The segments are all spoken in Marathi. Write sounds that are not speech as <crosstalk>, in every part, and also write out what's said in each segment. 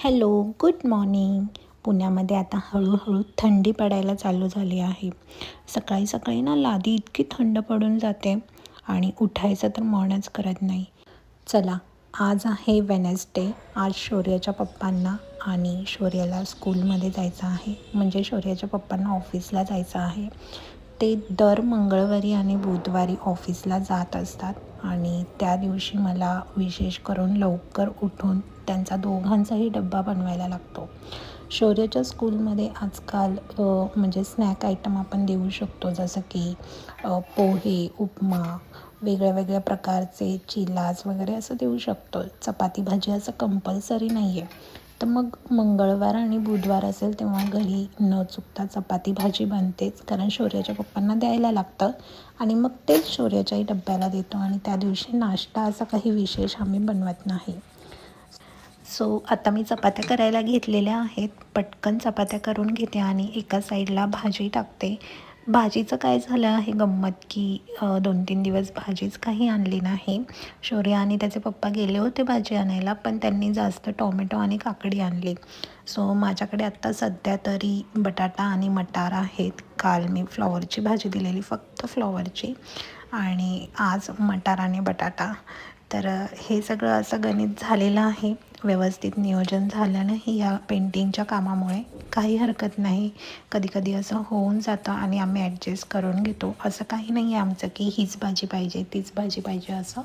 Hello good morning. पुण्यामध्ये आता हळूहळू थंडी पडायला चालू झाली आहे. सकाळी सकाळी ना लादी इतकी थंड पडून जाते आणि उठायचं तर मनच करत नाही. चला आज आहे वेनसडे आज शौर्याच्या पप्पांना आणि शौर्याला स्कूलमध्ये जायचं आहे. म्हणजे शौर्याच्या पप्पांना ऑफिसला जायचं आहे. ते दर मंगळवारी आणि बुधवारी ऑफिसला जात असतात आणि त्या दिवशी मला विशेष करून लवकर उठून त्यांचा दोघांचाही डब्बा बनवायला लागतो. शौर्याच्या स्कूलमध्ये आजकाल म्हणजे स्नॅक आयटम आपण देऊ शकतो. जसं की पोहे उपमा वेगळ्या वेगळ्या प्रकारचे चिलाज वगैरे असं देऊ शकतो चपाती भाजी असं कंपल्सरी नाही आहे तर मग मंगळवार आणि बुधवार असेल तेव्हा घरी न चुकता चपाती भाजी बनतेच. कारण शौर्याच्या पप्पांना द्यायला लागतं. आणि मग तेच शौर्याच्याही डब्याला देतो. आणि त्या दिवशी नाश्ता असा काही विशेष आम्ही बनवत नाही. सो आता मी चपात्या करायला घेतलेल्या आहेत. पटकन चपात्या करून घेते आणि एका साईडला भाजी टाकते. भाजीचं काय झालं आहे गंमत की दोन तीन दिवस भाजीच काही आणली नाही. शौर्य आणि त्याचे पप्पा गेले होते भाजी आणायला पण त्यांनी जास्त टोमॅटो आणि काकडी आणली. सो माझ्याकडे आत्ता सध्या तरी बटाटा आणि मटार आहेत. काल मी फ्लॉवरची भाजी दिलेली फक्त फ्लॉवरची. आणि आज मटार आणि बटाटा. तर हे सगळं असं गणित झालेलं आहे. व्यवस्थित नियोजन झालं नाही या पेंटिंगच्या कामामुळे. काही हरकत नाही. कधी कधी असं होऊन जातं आणि आम्ही ॲडजस्ट करून घेतो. असं काही नाही आहे आमचं की हीच भाजी पाहिजे तीच भाजी पाहिजे असं.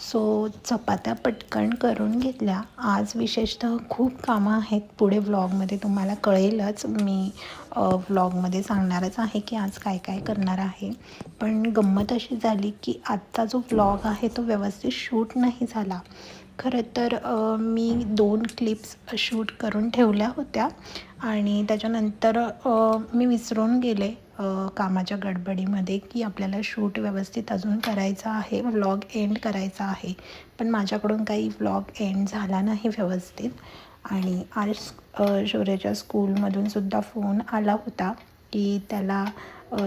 सो चपात्या पटकन करून घेतल्या. आज विशेषतः खूप कामं आहेत पुढे व्लॉगमध्ये तुम्हाला कळेलच मी व्लॉगमध्ये सांगणारच आहे की आज काय काय करणार आहे. पण गंमत अशी झाली की आजचा जो व्लॉग आहे तो व्यवस्थित शूट नाही झाला. खरं तर मी दोन क्लिप्स शूट करून ठेवल्या होत्या. आणि त्याच्यानंतर मी विसरून गेले कामाच्या गडबडीमध्ये की आपल्याला शूट व्यवस्थित अजून करायचा आहे व्लॉग एंड करायचा आहे. पण माझ्याकडून काही व्लॉग एंड झाला नाही व्यवस्थित. आणि आज शौर्याच्या स्कूलमधून सुद्धा फोन आला होता की त्याला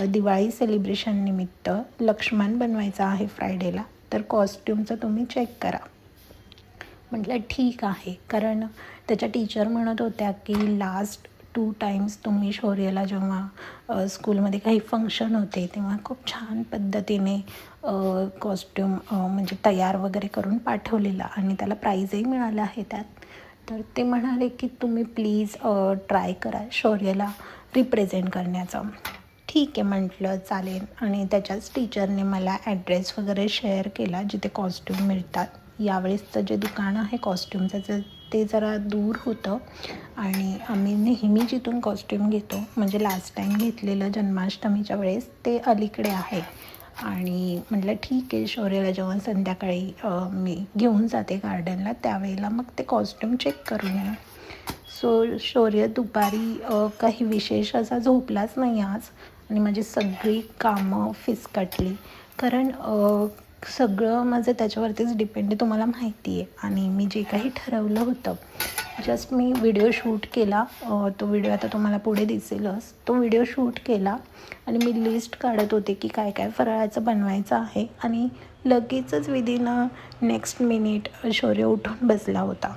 दिवाळी सेलिब्रेशन निमित्त लक्ष्मण बनवायचा आहे फ्रायडेला तर कॉस्ट्युमचं तुम्ही चेक करा. म्हटलं ठीक आहे. कारण त्याच्या टीचर म्हणत होत्या की लास्ट टू टाईम्स तुम्ही शौर्यला जेव्हा स्कूलमध्ये काही फंक्शन होते तेव्हा खूप छान पद्धतीने कॉस्ट्युम म्हणजे तयार वगैरे करून पाठवलेला आणि त्याला प्राईजही मिळालं आहे त्यात. तर ते म्हणाले की तुम्ही प्लीज ट्राय करा शौर्यला रिप्रेझेंट करण्याचं. ठीक आहे म्हटलं चालेल. आणि त्याच्याच टीचरने मला ॲड्रेस वगैरे शेअर केला जिथे कॉस्ट्यूम मिळतात. यावेळेसचं जे दुकान आहे कॉस्ट्युमचं जे ते जरा दूर होतं. आणि आम्ही नेहमी जिथून कॉस्ट्युम घेतो म्हणजे लास्ट टाईम घेतलेलं जन्माष्टमीच्या वेळेस ते अलीकडे आहे. आणि म्हटलं ठीक आहे शौर्याला जेव्हा संध्याकाळी मी घेऊन जाते गार्डनला त्यावेळेला मग ते कॉस्ट्युम चेक करून सो शौर्य दुपारी काही विशेष असा झोपलाच नाही आज. आणि माझी सगळी कामं फिसकटली. कारण सगळं माझं त्याच्यावरतीच डिपेंड आहे तुम्हाला माहिती आहे. आणि मी जे काही ठरवलं होतं जस्ट मी व्हिडिओ शूट केला. तो व्हिडिओ आता तुम्हाला पुढे दिसेलच. तो व्हिडिओ शूट केला आणि मी लिस्ट काढत होते की काय काय फराळाचं बनवायचं आहे. आणि लगेचच विदिन नेक्स्ट मिनिट शौर्य उठून बसला होता.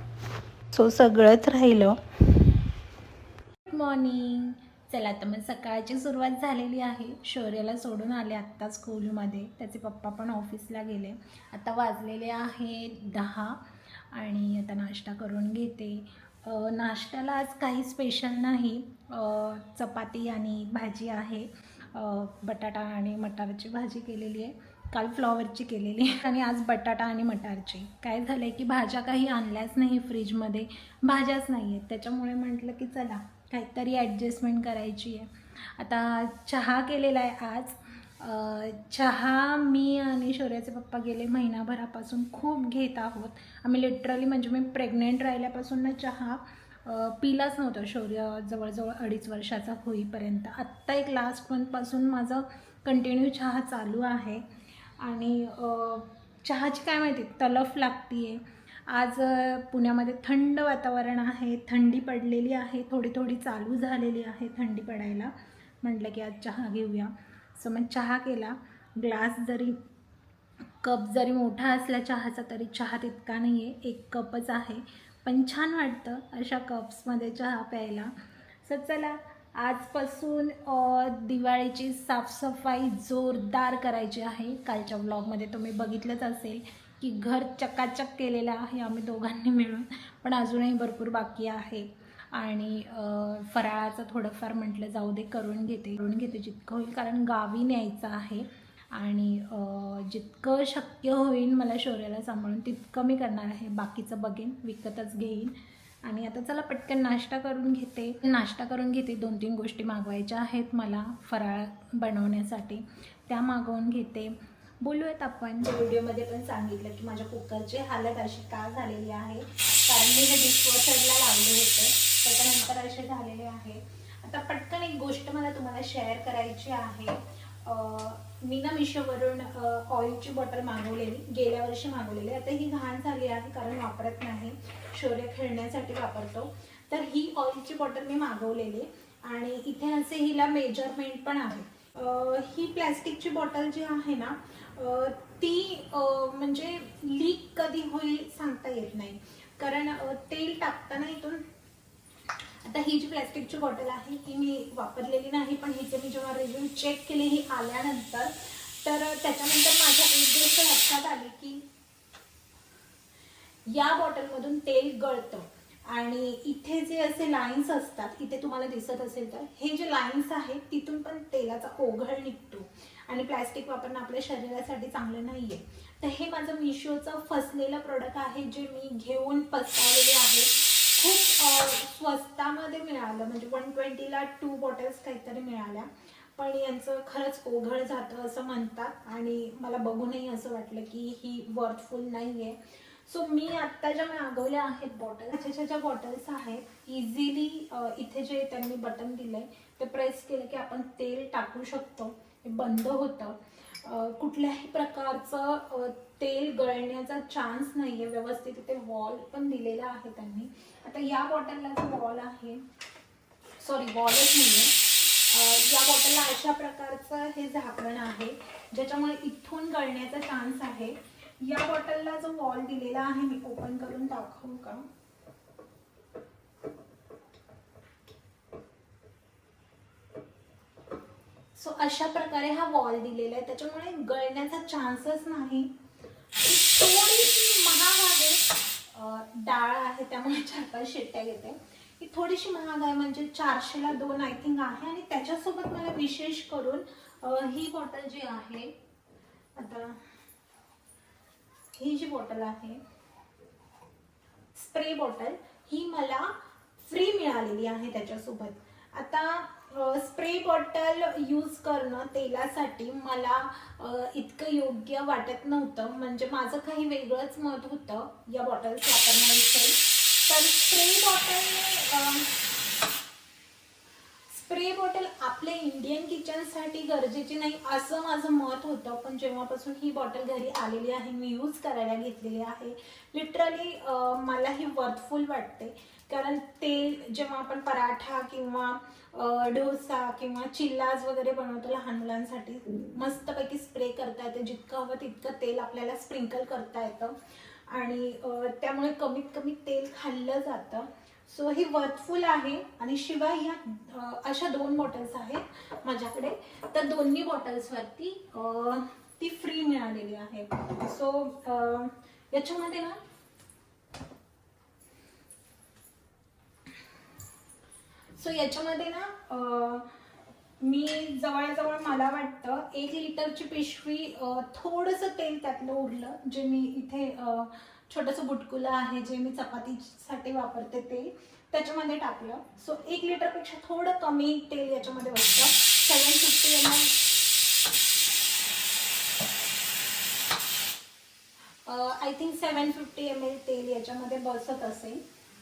सो सगळंच राहिलं. गुड मॉर्निंग चला तर मग सकाळची सुरुवात झालेली आहे. शौर्याला सोडून आले आत्ता स्कूलमध्ये. त्याचे पप्पा पण ऑफिसला गेले. आता वाजलेले आहे दहा आणि आता नाश्ता करून घेते. नाश्त्याला आज काही स्पेशल नाही. चपाती आणि भाजी आहे. बटाटा आणि मटारची भाजी केलेली आहे. काल फ्लॉवरची केलेली आहे. आणि आज बटाटा आणि मटारची. काय झालं आहे की भाज्या काही आणल्याच नाही फ्रीजमध्ये. भाज्याच नाही आहेत त्याच्यामुळे म्हटलं की चला काहीतरी ॲडजस्टमेंट करायची आहे. आता चहा केलेला आहे आज. चहा मी आणि शौर्याचे पप्पा गेले महिनाभरापासून खूप घेत आहोत. आम्ही लिटरली म्हणजे मी प्रेग्नेंट राहिल्यापासून ना चहा पिलाच नव्हता. शौर्य जवळजवळ अडीच वर्षाचा होईपर्यंत. आत्ता एक लास्ट मंथपासून माझं कंटिन्यू चहा चालू आहे. आणि चहाची काय माहिती तलफ लागती आहे आज पुण्यामध्ये थंड वातावरण आहे थंडी पडलेली आहे थोडी थोडी चालू झालेली आहे थंडी पडायला. म्हटलं की आज चहा घेऊया. सो मग चहा केला. ग्लास जरी कप जरी मोठा असला चहाचा तरी चहा तितका नाही आहे एक कपच आहे. पण छान वाटतं अशा कप्समध्ये चहा प्यायला. सर चला आजपासून दिवाळीची साफसफाई जोरदार करायची आहे. कालच्या ब्लॉगमध्ये तुम्ही बघितलंच असेल. की घर चकाचक केलेलं आहे आम्ही दोघांनी मिळून पण अजूनही भरपूर बाकी आहे. आणि फराळाचं थोडंफार म्हटलं जाऊ दे करून घेते. करून घेते जितकं होईल कारण गावी न्यायचं आहे. आणि जितकं शक्य होईल मला शौर्याला सांभाळून तितकं मी करणार आहे. बाकीचं बघेन विकतच घेईन. आणि आता चला पटकन नाश्ता करून घेते. नाश्ता करून घेते. दोन तीन गोष्टी मागवायच्या आहेत मला फराळ बनवण्यासाठी. त्या मागवून घेते. बोलूयात आपण. व्हिडिओमध्ये पण सांगितलं की माझ्या कुकरची हालत अशी का झालेली आहे. कारण मी हे डिशवॉशरला लावले होते. त्याच्यानंतर असे झालेले आहे. आता पटकन एक गोष्ट मला तुम्हाला शेअर करायची आहे. मी ना मिशोवरून ऑइलची बॉटल मागवलेली. गेल्या वर्षी मागवलेली. आता ही घाण झाली आहे कारण वापरत नाही. शौर्य खेळण्यासाठी वापरतो. तर ही ऑइलची बॉटल मी मागवलेली. आणि इथे असे हिला मेजरमेंट पण आहे. ही प्लॅस्टिकची बॉटल जी आहे ना ती म्हणजे लीक कधी होईल सांगता येत नाही. कारण तेल टाकताना इथून आता ही जी प्लॅस्टिकची बॉटल आहे ही मी वापरलेली नाही पण हिचे मी जेव्हा रिव्ह्यू चेक केले ही आल्यानंतर तर त्याच्यानंतर माझ्या एक गोष्ट लक्षात आली की या बॉटलमधून तेल गळतं. आणि इथे जे असे लाईन्स असतात इथे तुम्हाला दिसत असेल तर हे जे लाईन्स आहेत तिथून पण तेलाचा ओघळ निघतो. आणि प्लॅस्टिक वापरणं आपल्या शरीरासाठी चांगलं नाही आहे तर हे माझं मिशोचं फसलेलं प्रोडक्ट आहे जे मी घेऊन पस्तावलेले आहे. खूप स्वस्तामध्ये मिळालं म्हणजे वन ट्वेंटीला टू बॉटल्स काहीतरी मिळाल्या. पण यांचं खरंच ओघळ जातं असं म्हणतात आणि मला बघूनही असं वाटलं की ही वर्थफुल नाही आहे सो मी आत्ता ज्या मागवल्या आहेत बॉटल त्याच्या ज्या बॉटल्स आहेत इझिली इथे जे त्यांनी बटन दिलंय ते प्रेस केलं की आपण तेल टाकू शकतो. बंद होतं. कुठल्याही प्रकारचं तेल गळण्याचा चान्स नाही आहे व्यवस्थित इथे वॉल पण दिलेला आहे त्यांनी. आता या बॉटलला जो वॉल आहे सॉरी वॉलच नाही आहे या बॉटलला अशा प्रकारचं हे झाकण आहे ज्याच्यामुळे इथून गळण्याचा चान्स आहे. या बॉटलला जो वॉल दिलेला आहे मी ओपन करून दाखवू का? सो अशा प्रकारे हा वॉल दिलेला आहे. त्याच्यामुळे गळण्याचा चान्सच नाही. थोडीशी महाग आहे डाळ आहे त्यामुळे चार पाच शिट्ट्या घेते. ही थोडीशी महाग आहे म्हणजे चारशेला दोन आय थिंक आहे. आणि त्याच्यासोबत मला विशेष करून ही बॉटल जी आहे आता ही जी बॉटल आहे स्प्रे बॉटल ही मला फ्री मिळालेली आहे त्याच्यासोबत. आता स्प्रे बॉटल यूज करणं तेलासाठी मला इतकं योग्य वाटत नव्हतं. म्हणजे माझं काही वेगळंच मत होतं या बॉटल्स वापरण्याविषयी. तर स्प्रे बॉटल स्प्रे बॉटल आपल्या इंडियन किचनसाठी गरजेची नाही असं माझं मत होतं. पण जेव्हापासून ही बॉटल घरी आलेली आहे मी यूज करायला घेतलेली आहे. लिटरली मला ही वर्थफुल वाटते कारण तेल जेव्हा आपण पराठा किंवा डोसा किंवा चिल्लाज वगैरे बनवतो लहान मुलांसाठी मस्तपैकी स्प्रे करता येते. जितकं हवं तितकं तेल आपल्याला स्प्रिंकल करता येतं. आणि त्यामुळे कमीत कमी तेल खाल्लं जातं. सो ही वर्थफुल आहे आणि शिवाय ह्या अशा दोन बॉटल्स आहेत माझ्याकडे. तर दोन्ही बॉटल्सवरती ती फ्री मिळालेली आहे. सो याच्यामध्ये ना सो याच्यामध्ये ना मी जवळजवळ मला वाटतं एक लिटरची पिशवी थोडंसं तेल त्यातलं उरलं जे मी इथे छोटंसं बुटकुलं आहे जे मी चपातीसाठी वापरते तेल त्याच्यामध्ये टाकलं. सो एक लिटरपेक्षा थोडं कमी तेल याच्यामध्ये बसतं seven fifty M L I think seven fifty M L तेल याच्यामध्ये बसत असेल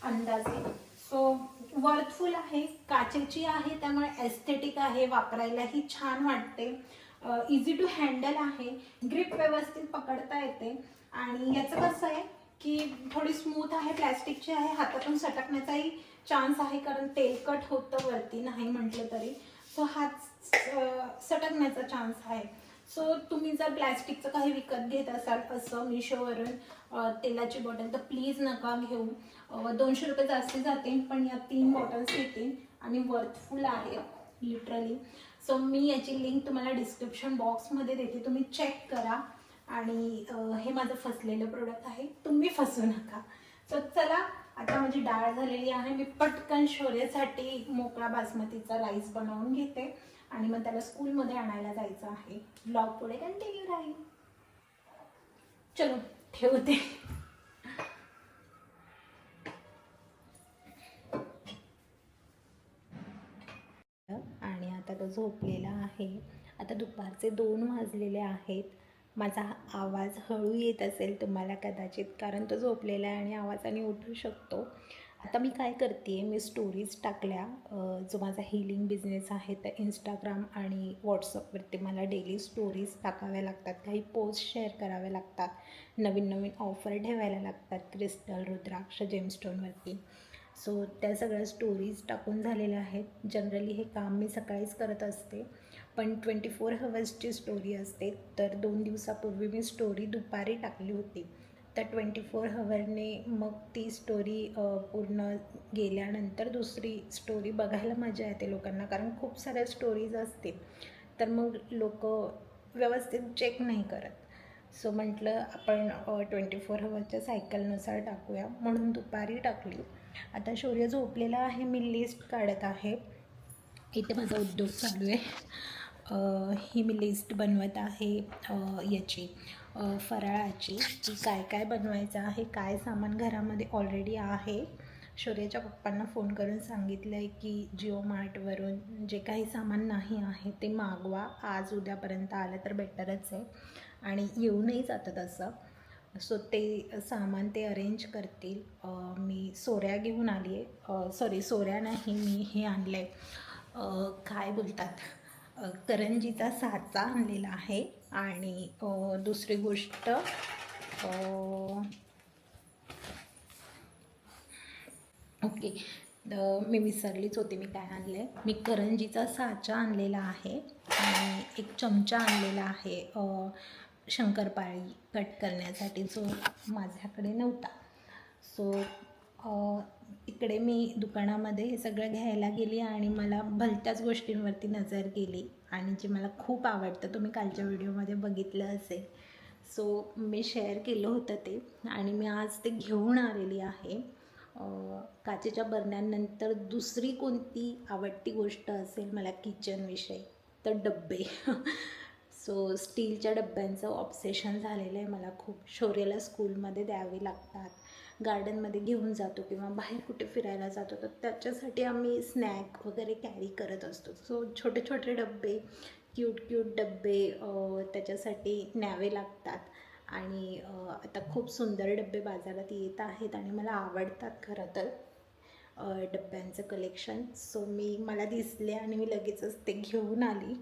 अंदाजे. सो वर्थफुल आहे काचेची आहे त्यामुळे एस्थेटिक आहे वापरायलाही छान वाटते. इझी टू हँडल आहे ग्रिप व्यवस्थित पकडता येते. आणि याचं कसं आहे की थोडी स्मूथ आहे प्लॅस्टिकची आहे हातातून सटकण्याचाही चान्स आहे कारण तेलकट होतं वरती नाही म्हटलं तरी. सो हात सटकण्याचा चान्स आहे. सो तुम्ही जर प्लॅस्टिकचं काही विकत घेत असाल असं मिशोवरून तेलाची बॉटल तर प्लीज नका घेऊ. दोनशे रुपये जास्ती जातील पण या तीन बॉटल्स येतील आणि वर्थफुल आहे लिटरली सो मी याची लिंक तुम्हाला डिस्क्रिप्शन बॉक्समध्ये देते. तुम्ही चेक करा. आणि हे माझं फसलेलं प्रोडक्ट आहे. तुम्ही फसू नका. सो चला आता माझी डाळ झालेली आहे. मी पटकन शोरेसाठी मोकळा बासमतीचा राईस बनवून घेते. आणि मग त्याला स्कूलमध्ये आणायला जायचं आहे. ब्लॉग पुढे कंटिन्यू राहील. चलो ठेवते. आणि आता तो झोपलेला आहे. आता दुपारचे दोन वाजलेले आहेत. माझा आवाज हळू येत असेल तुम्हाला कदाचित कारण तो झोपलेला आहे आणि आवाजाने उठू शकतो. आता मी काय करते मी स्टोरीज टाकल्या. जो माझा हिलिंग बिझनेस आहे तर इंस्टाग्राम आणि व्हॉट्सअपवरती मला डेली स्टोरीज टाकाव्या लागतात. काही पोस्ट शेअर कराव्या लागतात. नवीन नवीन ऑफर ठेवायला लागतात. क्रिस्टल रुद्राक्ष जेमस्टोनवरती सो त्या सगळ्या स्टोरीज टाकून झालेल्या आहेत. जनरली हे काम मी सकाळीच करत असते. पण ट्वेंटी फोर हवर्सची स्टोरी असते. तर दोन दिवसापूर्वी मी स्टोरी दुपारी टाकली होती. तर ट्वेंटी फोर हवरने मग ती स्टोरी पूर्ण गेल्यानंतर दुसरी स्टोरी बघायला मजा येते लोकांना. कारण खूप साऱ्या स्टोरीज असतील. तर मग लोक व्यवस्थित चेक नाही करत. सो म्हटलं आपण ट्वेंटी फोर हवरच्या सायकलनुसार टाकूया. म्हणून दुपारी टाकली. आता शौर्य झोपलेला आहे. मी लिस्ट काढत आहे. इथे माझा उद्योग चालू आहे. ही मी लिस्ट बनवत आहे याची फराळाची की काय काय बनवायचं आहे काय सामान घरामध्ये ऑलरेडी आहे. शौर्याच्या पप्पांना फोन करून सांगितलं आहे की जिओ मार्टवरून जे काही सामान नाही आहे ते मागवा आज उद्यापर्यंत आलं तर बेटरच आहे. आणि येऊनही जातं तसं सो ते सामान ते अरेंज करतील. मी सोऱ्या घेऊन आली आहे सॉरी सोऱ्या नाही मी हे आणलं आहे काय बोलतात? करंजीचा साचा आणलेला आहे. आणि दुसरी गोष्ट ओके. मी विसरलीच होते मी काय आणलं आहे मी करंजीचा साचा आणलेला आहे. आणि एक चमचा आणलेला आहे शंकरपाळी कट करण्यासाठी जो माझ्याकडे नव्हता. सो इकडे मी दुकानामध्ये हे सगळं घ्यायला गेली आणि मला भलत्याच गोष्टींवरती नजर गेली आणि जे मला खूप आवडतं तुम्ही कालच्या व्हिडिओमध्ये बघितलं असेल. सो मी शेअर केलं होतं ते आणि मी आज ते घेऊन आलेली आहे. काचेच्या बरण्यांनंतर दुसरी कोणती आवडती गोष्ट असेल मला किचनविषयी तर डब्बे. सो स्टीलच्या डब्यांचं ऑब्सेशन झालेलं आहे मला खूप. शौर्याला स्कूलमध्ये द्यावे लागतात. गार्डनमध्ये घेऊन जातो किंवा बाहेर कुठे फिरायला जातो तर त्याच्यासाठी आम्ही स्नॅक वगैरे कॅरी करत असतो. सो छोटे छोटे डब्बे क्यूट क्यूट डब्बे त्याच्यासाठी न्यावे लागतात. आणि आता खूप सुंदर डब्बे बाजारात येत आहेत आणि मला आवडतात खरं तर डब्ब्यांचं कलेक्शन सो मी मला दिसले आणि मी लगेचच ते घेऊन आली.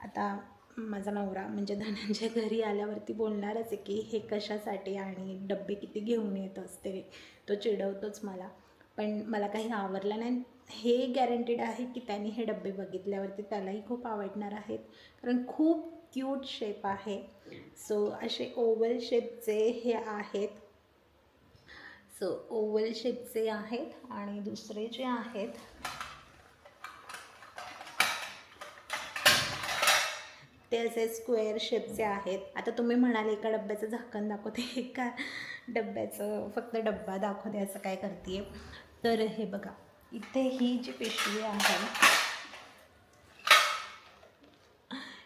आता माझा नवरा म्हणजे धनंजय घरी आल्यावरती बोलणारच आहे की हे कशासाठी आणि डब्बे किती घेऊन येत असते तो चिडवतोच मला. पण मला काही आवडलं नाही. हे गॅरंटेड आहे की त्यांनी हे डब्बे बघितल्यावरती त्यालाही खूप आवडणार आहेत. कारण खूप क्यूट शेप आहे. सो असे ओवल शेपचे हे आहेत. सो ओवल शेपचे आहेत आणि दुसरे जे आहेत ते असे स्क्वेअर शेपचे आहेत. आता तुम्ही म्हणाले एका डब्याचं झाकण दाखवते एका डब्याचं फक्त डब्बा दाखवते असं काय करते तर हे बघा इथे ही जी पिशवी आहे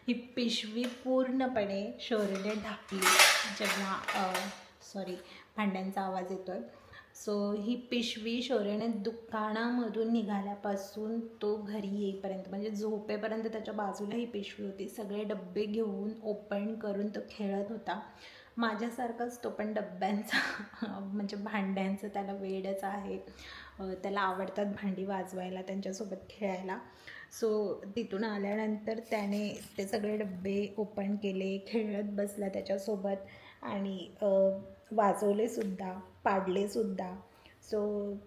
ही पिशवी पूर्णपणे शोरीने ढाकली जेव्हा सॉरी भांड्यांचा आवाज येतो आहे सो ही पिशवी शौर्यने दुकानामधून निघाल्यापासून तो घरी येईपर्यंत म्हणजे झोपेपर्यंत त्याच्या बाजूला ही पिशवी होती. सगळे डब्बे घेऊन ओपन करून तो खेळत होता. माझ्यासारखाच तो पण डब्यांचा म्हणजे भांड्यांचं त्याला वेडच आहे. त्याला आवडतात भांडी वाजवायला त्यांच्यासोबत खेळायला. सो तिथून आल्यानंतर त्याने ते सगळे डब्बे ओपन केले खेळत बसला त्याच्यासोबत आणि वाजवले वाजवलेसुद्धा. पाडलेसुद्धा सो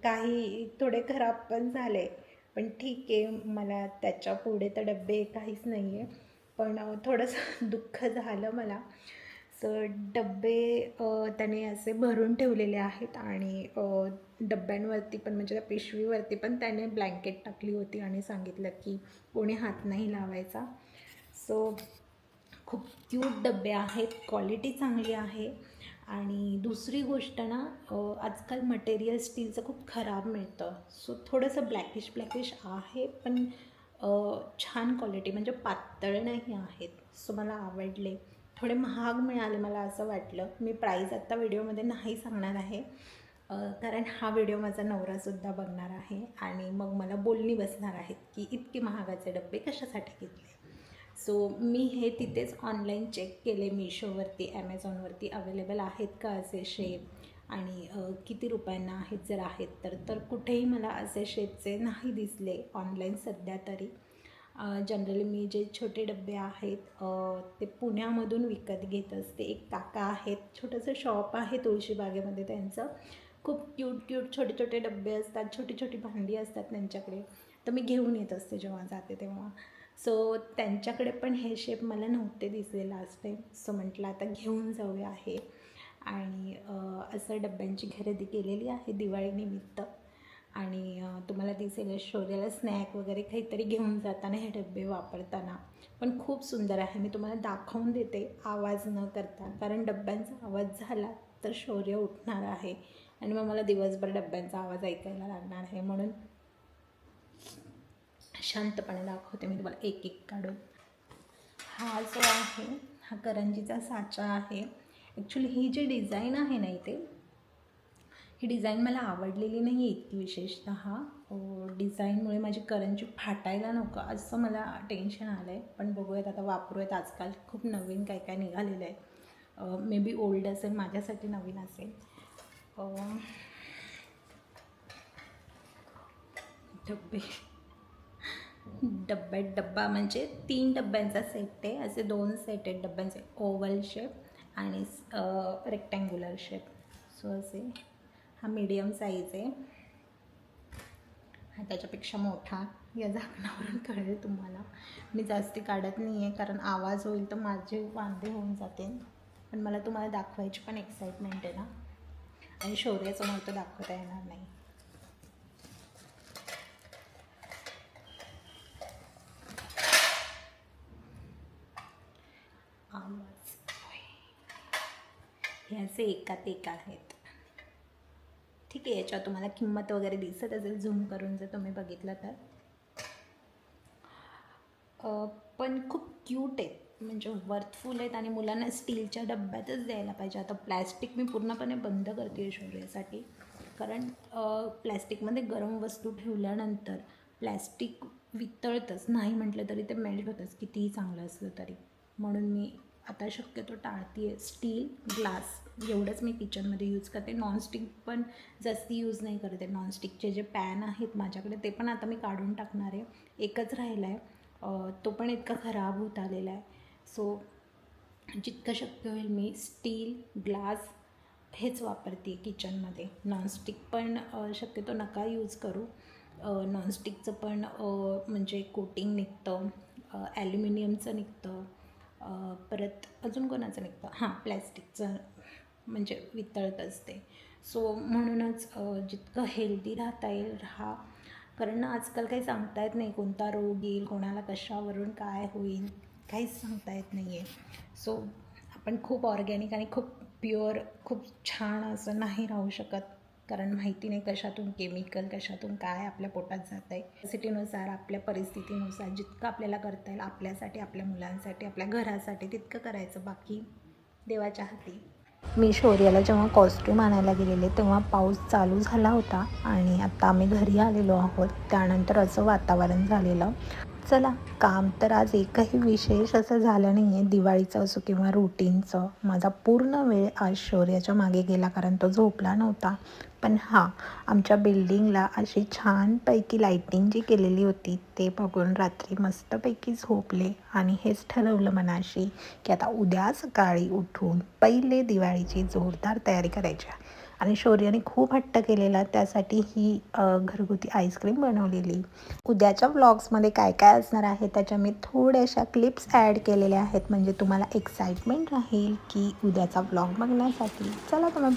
काही थोडे खराब पण झाले. पण ठीक आहे मला त्याच्या पुढे तर डब्बे काहीच नाही आहे पण थोडंसं <laughs> दुःख झालं मला. सो डबे त्याने असे भरून ठेवलेले आहेत आणि डब्यांवरती पण म्हणजे त्या पिशवीवरती पण त्याने ब्लँकेट टाकली होती आणि सांगितलं की कोणी हात नाही लावायचा. सो खूप क्यूट डबे आहेत. क्वालिटी चांगली आहे. आणि दुसरी गोष्ट ना आजकाल मटेरियल स्टीलचं खूप खराब मिळतं. सो थोडंसं ब्लॅकिश ब्लॅकिश आहे पण छान क्वालिटी म्हणजे पातळ नाही आहेत. सो मला आवडले. थोडे महाग मिळाले मला असं वाटलं. मी प्राईज आत्ता व्हिडिओमध्ये नाही सांगणार आहे. कारण हा व्हिडिओ माझा नवरासुद्धा बघणार आहे. आणि मग मला बोलणी बसणार आहेत की इतके महागाचे डबे कशासाठी घेतले? सो मी हे तिथेच ऑनलाईन चेक केले. मिशोवरती ॲमेझॉनवरती अवेलेबल आहेत का असे शेप आणि किती रुपयांना आहेत? जर आहेत तर तर कुठेही मला असे शेपचे नाही दिसले ऑनलाईन सध्या तरी. जनरली मी जे छोटे डबे आहेत ते पुण्यामधून विकत घेत असते. एक काका आहेत छोटंसं शॉप आहे तुळशीबागेमध्ये त्यांचं. खूप क्यूट क्यूट छोटे छोटे डबे असतात छोटी छोटी भांडी असतात त्यांच्याकडे. तर मी घेऊन येत असते जेव्हा जाते तेव्हा. सो त्यांच्याकडे पण हे शेप मला नव्हते दिसले लास्ट टाईम सो म्हटलं आता घेऊन जाऊया हे. आणि असं डब्यांची खरेदी केलेली आहे दिवाळीनिमित्त. आणि तुम्हाला दिसेल शौर्याला स्नॅक वगैरे काहीतरी घेऊन जाताना हे डबे वापरताना. पण खूप सुंदर आहे. मी तुम्हाला दाखवून देते आवाज न करता. कारण डब्यांचा आवाज झाला तर शौर्य उठणार आहे. आणि मग मला दिवसभर डब्यांचा आवाज ऐकायला लागणार आहे. म्हणून शांतपणे दाखवते मी तुम्हाला एक एक काढून. हा जो आहे हा करंजीचा साचा आहे. ॲक्च्युली ही जी डिझाईन आहे ना इथे ही डिझाईन मला आवडलेली नाही आहे इतकी विशेषतः. डिझाईनमुळे माझी करंजी फाटायला नको असं मला टेन्शन आलं आहे पण बघूयात आता वापरूयात. आजकाल खूप नवीन काय काय निघालेलं आहे. मे बी ओल्ड असेल माझ्यासाठी नवीन असेल. अं, डब्बे डब्यात डब्बा म्हणजे तीन डब्यांचा सेट आहे. असे दोन सेट आहेत डब्यांचे. ओवल शेप आणि रेक्टँग्युलर शेप सो असे. हा मीडियम साईज आहे. हा त्याच्यापेक्षा मोठा. या झाकणावरून कळेल तुम्हाला. मी जास्ती काढत नाही आहे कारण आवाज होईल तर माझे वांदे होऊन जाते पण मला तुम्हाला दाखवायची पण एक्साइटमेंट आहे ना. आणि शौर्यासमोर तर दाखवता येणार नाही आवाज त्यांचे असे एकात एक आहेत. ठीक आहे याच्यावर तुम्हाला किंमत वगैरे दिसत असेल झूम करून जर तुम्ही बघितलं तर. पण खूप क्यूट आहेत. म्हणजे वर्थफुल आहेत आणि मुलांना स्टीलच्या डब्यातच द्यायला पाहिजे. आता प्लॅस्टिक मी पूर्णपणे बंद करते शौर्यासाठी कारण प्लॅस्टिकमध्ये गरम वस्तू ठेवल्यानंतर प्लॅस्टिक वितळतंच. नाही म्हटलं तरी ते मेल्ट होतंच. कितीही चांगलं असलं तरी. म्हणून मी आता शक्यतो टाळते आहे स्टील ग्लास एवढंच मी किचनमध्ये यूज करते. नॉनस्टिक पण जास्ती यूज नाही करते. नॉनस्टिकचे जे पॅन आहेत माझ्याकडे ते पण आता मी काढून टाकणार आहे. एकच राहिला आहे तो पण इतका खराब होत आलेला आहे. सो जितकं शक्य होईल मी स्टील ग्लास हेच वापरते किचनमध्ये. नॉनस्टिक पण शक्यतो नका यूज करू. नॉनस्टिकचं पण म्हणजे कोटिंग निघतं. ॲल्युमिनियमचं निघतं. परत अजून कोणाचं निघतं? हां प्लॅस्टिकचं म्हणजे वितळत असते. सो म्हणूनच जितकं हेल्दी राहता येईल राहा. कारण आजकाल काही सांगता येत नाही कोणता रोग येईल कोणाला कशावरून काय होईल काहीच सांगता येत नाही आहे सो आपण खूप ऑर्गॅनिक आणि खूप प्युअर खूप छान असं नाही राहू शकत. कारण माहिती नाही कशातून केमिकल कशातून काय आपल्या पोटात जात आहे सिटीनुसार आपल्या परिस्थितीनुसार जितकं आपल्याला करता येईल आपल्यासाठी आपल्या मुलांसाठी आपल्या घरासाठी तितकं करायचं. बाकी देवाच्या हाती. मी शौर्याला जेव्हा कॉस्ट्यूम आणायला गेलेले तेव्हा पाऊस चालू झाला होता आणि आता आम्ही घरी आलेलो आहोत. त्यानंतर असं वातावरण झालेलं. चला काम तर आज एकही विशेष असं झालं नाही आहे दिवाळीचं असो किंवा रुटीनचं माझा पूर्ण वेळ आज शौर्याच्या मागे गेला कारण तो झोपला नव्हता. पण हां आमच्या बिल्डिंगला अशी छानपैकी लाईटिंग जी केलेली होती ते बघून रात्री मस्तपैकी झोपले. आणि हेच ठरवलं मनाशी की आता उद्या सकाळी उठून पहिले दिवाळीची जोरदार तयारी करायची. आहे. आणि शौर्याने खूप हट्ट केलेला त्यासाठी ही घरगुती आईस्क्रीम बनवलेली. उद्याच्या व्लॉग्समध्ये काय काय असणार आहे त्याच्या मी थोड्याशा क्लिप्स ॲड केलेल्या आहेत. म्हणजे तुम्हाला एक्साइटमेंट राहील की उद्याचा व्लॉग बघण्यासाठी. चला तुम्ही